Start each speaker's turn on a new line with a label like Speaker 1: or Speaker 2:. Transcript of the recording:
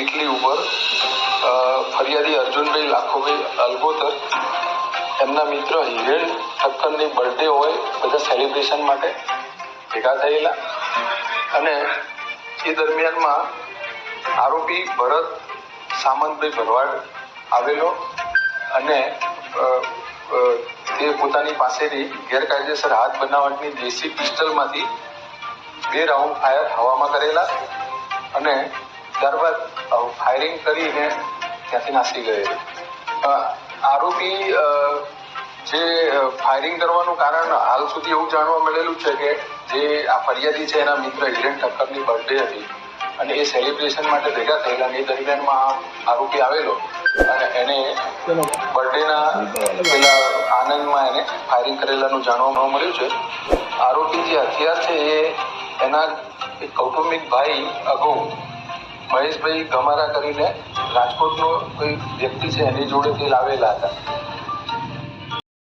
Speaker 1: કીટલી ઉપર ફરિયાદી અર્જુનભાઈ લાખોભાઈ અલગોતર. એમના મિત્ર હિરેન ઠક્કરની બર્થડે હોય, બધા સેલિબ્રેશન માટે ભેગા થયેલા. અને એ દરમિયાનમાં આરોપી ભરત સામંતભાઈ ભરવાડ આવેલો અને તે પોતાની પાસેથી ગેરકાયદેસર હાથ બનાવટની દેશી પિસ્ટલમાંથી બે રાઉન્ડ ફાયર હવામાં કરેલા અને ત્યારબાદ ફાયરિંગ કરીને ત્યાંથી નાસી ગયેલો આરોપી જે ફાયરિંગ કરવાનું કારણ હાલ સુધી એવું જાણવા મળેલું છે કે જે આ ફરિયાદી છે એના મિત્ર હિરેન ઠક્કરની બર્થડે હતી અને એ સેલિબ્રેશન માટે ભેગા થયેલા એ દરમિયાનમાં આરોપી આવેલો અને એને બર્થડેના પેલા આનંદમાં એને ફાયરિંગ કરેલાનું જાણવા મળ્યું છે. આરોપી જે હથિયાર છે એ એના કૌટુંબિક ભાઈ અગાઉ મહેશભાઈ ગમારા કરીને રાજકોટનો કોઈ વ્યક્તિ છે એની જોડેથી લાવેલા હતા.